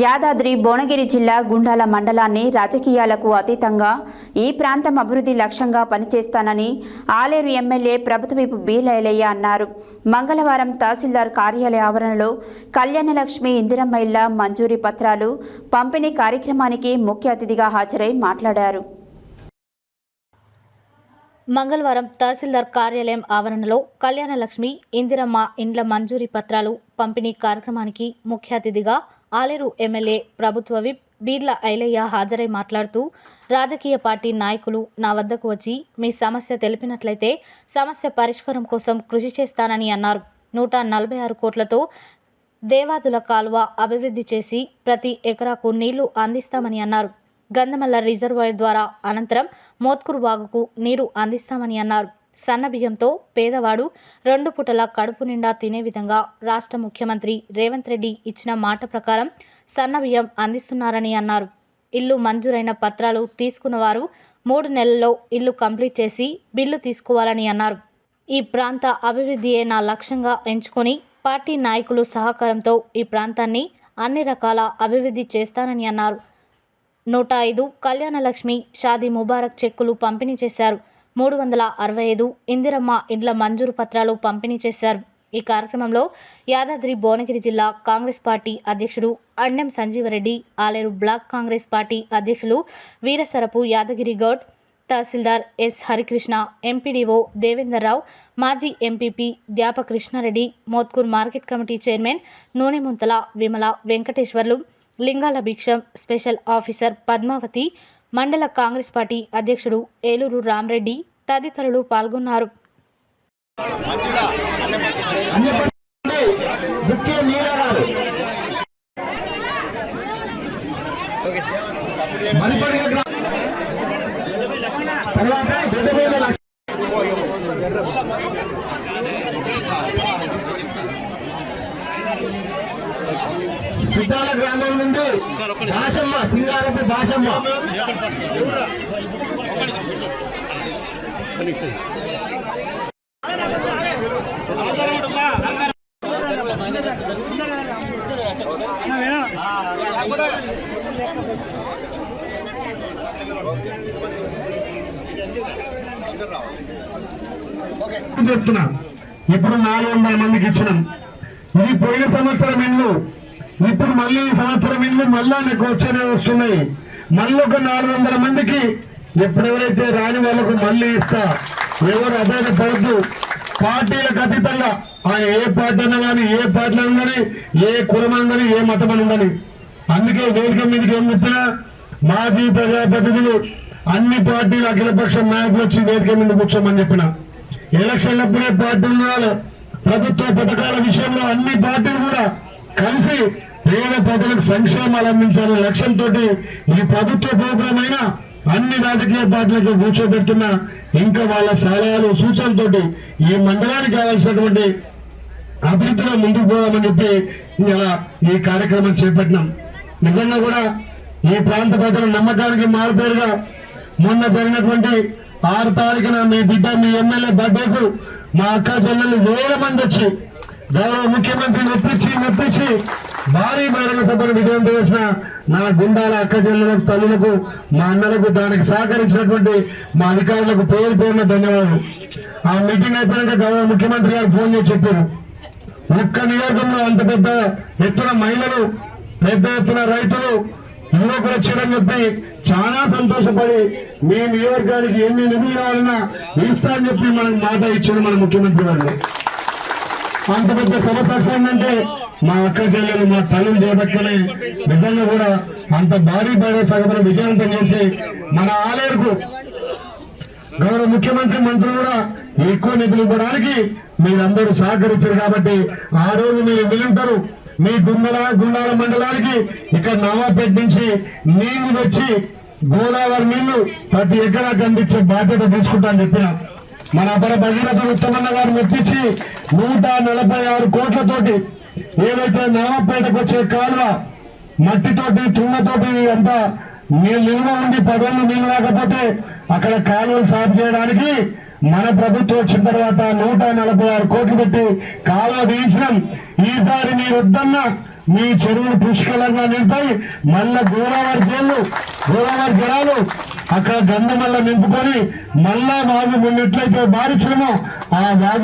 యాదాద్రి భువనగిరి జిల్లా గుండాల మండలాన్ని రాజకీయాలకు అతీతంగా ఈ ప్రాంతం అభివృద్ధి లక్ష్యంగా పనిచేస్తానని ఆలేరు ఎమ్మెల్యే ప్రభుత్వవైపు బి. లైలయ్య అన్నారు. మంగళవారం తహసీల్దార్ కార్యాలయ ఆవరణలో కళ్యాణలక్ష్మి ఇందిరమ్మ ఇళ్ళ మంజూరీ పత్రాలు పంపిణీ కార్యక్రమానికి ముఖ్య అతిథిగా హాజరై మాట్లాడారు. మంగళవారం తహసీల్దార్ కార్యాలయం ఆవరణలో కళ్యాణలక్ష్మి ఇందిరమ్మ ఇండ్ల మంజూరీ పత్రాలు పంపిణీ కార్యక్రమానికి ముఖ్య అతిథిగా ఆలేరు ఎమ్మెల్యే ప్రభుత్వ విప్ బీర్ల ఐలయ్య హాజరై మాట్లాడుతూ రాజకీయ పార్టీ నాయకులు నా వద్దకు వచ్చి మీ సమస్య తెలిపినట్లయితే సమస్య పరిష్కారం కోసం కృషి చేస్తానని అన్నారు. నూట నలభై ఆరు కోట్లతో దేవాదుల కాలువ అభివృద్ధి చేసి ప్రతి ఎకరాకు నీళ్ళు అందిస్తామని అన్నారు. గంధమల్ల రిజర్వాయర్ ద్వారా అనంతరం మోత్కూరు వాగుకు నీరు అందిస్తామని అన్నారు. సన్న బియ్యంతో పేదవాడు రెండు పూటల కడుపు నిండా తినే విధంగా రాష్ట్ర ముఖ్యమంత్రి రేవంత్ రెడ్డి ఇచ్చిన మాట ప్రకారం సన్న బియ్యం అందిస్తున్నారని అన్నారు. ఇల్లు మంజూరైన పత్రాలు తీసుకున్న వారు మూడు నెలల్లో ఇల్లు కంప్లీట్ చేసి బిల్లు తీసుకోవాలని అన్నారు. ఈ ప్రాంత అభివృద్ధియే నా లక్ష్యంగా ఎంచుకొని పార్టీ నాయకులు సహకారంతో ఈ ప్రాంతాన్ని అన్ని రకాల అభివృద్ధి చేస్తానని అన్నారు. నూట ఐదు కళ్యాణలక్ష్మి షాదీ ముబారక్ చెక్కులు పంపిణీ చేశారు. మూడు వందల అరవై ఐదు ఇందిరమ్మ ఇండ్ల మంజూరు పత్రాలు పంపిణీ చేశారు. ఈ కార్యక్రమంలో యాదాద్రి భువనగిరి జిల్లా కాంగ్రెస్ పార్టీ అధ్యక్షుడు అన్నెం సంజీవరెడ్డి ఆలేరు బ్లాక్ కాంగ్రెస్ పార్టీ అధ్యక్షులు వీరసరపు యాదగిరి గౌడ్ తహసీల్దార్ ఎస్ హరికృష్ణ ఎంపీడీఓ దేవేందర్రావు మాజీ MPP Dyapa Krishna Reddy Motkur market committee chairman Nune Muntala Vimala Venkateswarlu Lingala Bhiksham special officer Padmavathi mandal Congress party అధ్యక్షుడు ఏలూరు రామరెడ్డి తదితరులు పాల్గొన్నారు. తర్వాత పెద్దపల్లి లక్ష- నుండి భాషమ్మ సింగారపు భాషమ్మ. చెప్తున్నా. ఇప్పుడు నాలుగు వందల మందికి ఇచ్చినాం. ఇది పోయిన సంవత్సరం ఎన్నో? ఇప్పుడు మళ్ళీ ఈ సంవత్సరం ఇల్లు మళ్ళా నాకు వచ్చేనే వస్తున్నాయి. మళ్ళీ ఒక నాలుగు వందల మందికి ఎప్పుడెవరైతే రాని వాళ్ళకు మళ్ళీ ఇస్తా ఎవరు అభేద పడద్దు పార్టీలకు అతీతంగా ఆయన ఏ పార్టీ అన్నా కానీ ఏ పార్టీలో ఉందని ఏ కులం ఉందని ఏ మతం అని ఉందని అందుకే వేదిక మీదకి ఏం వచ్చినా మాజీ ప్రజాప్రతినిధులు అన్ని పార్టీల అఖిలపక్ష నాయకులు వచ్చి వేదిక మీద కూర్చోమని చెప్పిన. ఎలక్షన్లప్పుడే పార్టీ ఉండాలి. ప్రభుత్వ పథకాల విషయంలో అన్ని పార్టీలు కూడా కలిసి పేద ప్రజలకు సంక్షేమాలు అందించాలనే లక్ష్యంతో ఈ ప్రభుత్వ ప్రోగ్రాం అయినా అన్ని రాజకీయ పార్టీలకు కూర్చోబెడుతున్న ఇంకా వాళ్ళ సలహాలు సూచనలతోటి ఈ మండలానికి కావాల్సినటువంటి అభివృద్ధిలో ముందుకు పోదామని చెప్పి ఇలా ఈ కార్యక్రమం చేపట్టినాం. నిజంగా కూడా ఈ ప్రాంత ప్రజల నమ్మకానికి మారుపేరుగా మొన్న జరిగినటువంటి ఆరు తారీఖున మీ బిడ్డ మీ ఎమ్మెల్యే బర్త్డేకు మా అక్క చెల్లెలు వేల మంది వచ్చి గౌరవ ముఖ్యమంత్రి మెప్పించి మెప్పించి భారీ బహిరంగ సభను విజయం చేసిన నా గుండాల అక్క చెల్లెలకు తల్లులకు మా అన్నలకు దానికి సహకరించినటువంటి మా అధికారులకు పేరు పేరున ధన్యవాదాలు. ఆ మీటింగ్ అయిపోయాక గౌరవ ముఖ్యమంత్రి గారు ఫోన్ చేసి చెప్పారు. ఒక్క నియోజకంలో అంత పెద్ద ఎత్తున మహిళలు పెద్ద ఎత్తున రైతులు యువకులు వచ్చారని చెప్పి చాలా సంతోషపడి మీ నియోజకానికి ఎన్ని నిధులు కావాలన్నా ఇస్తా అని చెప్పి మనకు మాట ఇచ్చాడు మన ముఖ్యమంత్రి గారు. అంత పెద్ద సభ సక్సెస్ అంటే మా అక్క చెల్లెలు మా తల్లిని చేపట్టుకుని నిజంగా కూడా అంత భారీ భారీ సభను విజయవంతం చేసి మన ఆలయకు గౌరవ ముఖ్యమంత్రి మంత్రులు కూడా ఎక్కువ నిధులు ఇవ్వడానికి మీరందరూ సహకరించారు కాబట్టి ఆ రోజు మీరు విలుంటారు మీ గుండల గుండాల మండలానికి ఇక్కడ నవాపేట నుంచి నీళ్ళు వచ్చి గోదావరి నీళ్ళు ప్రతి ఎకరాకు అందించే బాధ్యత తీసుకుంటా అని చెప్పిన మన అపర భగీరథ ఉత్తమన్న గారు మెప్పించి నూట నలభై ఆరు కోట్లతోటి ఏదైతే నామపేటకు వచ్చే కాలువ మట్టితోటి తుమ్మతోటి అంతా నీళ్ళు నిల్వ ఉండి పదేళ్ళు నీళ్ళు రాకపోతే అక్కడ కాలువలు సాగు చేయడానికి మన ప్రభుత్వం వచ్చిన తర్వాత నూట నలభై ఆరు కోట్లు పెట్టి కాలువ తీయించడం ఈసారి మీరు వద్దన్న మీ చెరువులు పుష్కలంగా నింటాయి మళ్ళా గోదావరి జల్లు గోదావరి జలాలు అక్కడ గంధమల్ల నింపుకొని మళ్ళా వాగు మొన్నట్లయితే బారిచ్చినమో ఆ వాగు